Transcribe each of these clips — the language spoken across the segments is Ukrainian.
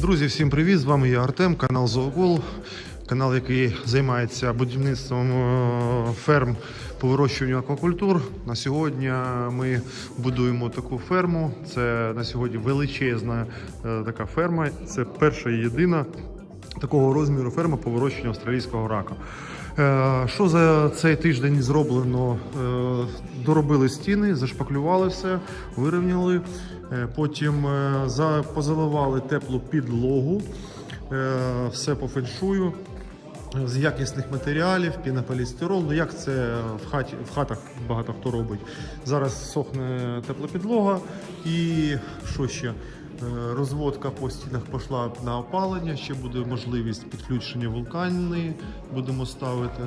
Друзі, всім привіт! З вами я Артем, канал Зоокол, Канал, який займається будівництвом е, ферм по вирощуванню аквакультур. На сьогодні ми будуємо таку ферму. Це на сьогодні величезна е, така ферма. Це перша і єдина такого розміру ферма по вирощуванню австралійського рака. Е, Що за цей тиждень зроблено? Доробили стіни, зашпаклювали все, вирівняли. Потім позаливали теплу підлогу, все по феншую. З якісних матеріалів, пінополістирол, ну як це в хаті в хатах багато хто робить. Зараз сохне теплопідлога і що ще? Е, Розводка по стінах пішла на опалення. Ще буде можливість підключення вулканної, будемо ставити.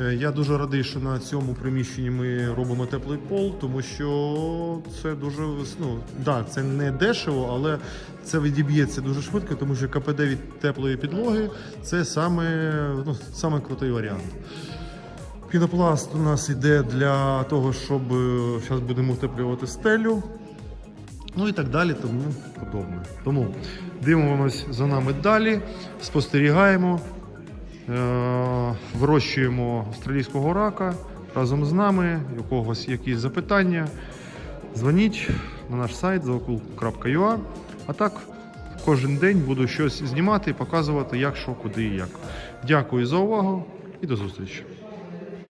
Е, Я дуже радий, що на цьому приміщенні ми робимо теплий пол, тому що це дуже ну, да, це не дешево, але це відіб'ється дуже швидко, тому що КПД від теплої підлоги це саме, ну, саме крутий варіант. Пінопласт у нас йде для того, щоб зараз будемо утеплювати стелю. Ну і так далі, тому подобне. Тому дивимося за нами далі, спостерігаємо, е- вирощуємо австралійського рака разом з нами. У когось якісь запитання. Дзвоніть на наш сайт zookul.ua. А так кожен день буду щось знімати і показувати, як що, куди і як. Дякую за увагу і до зустрічі.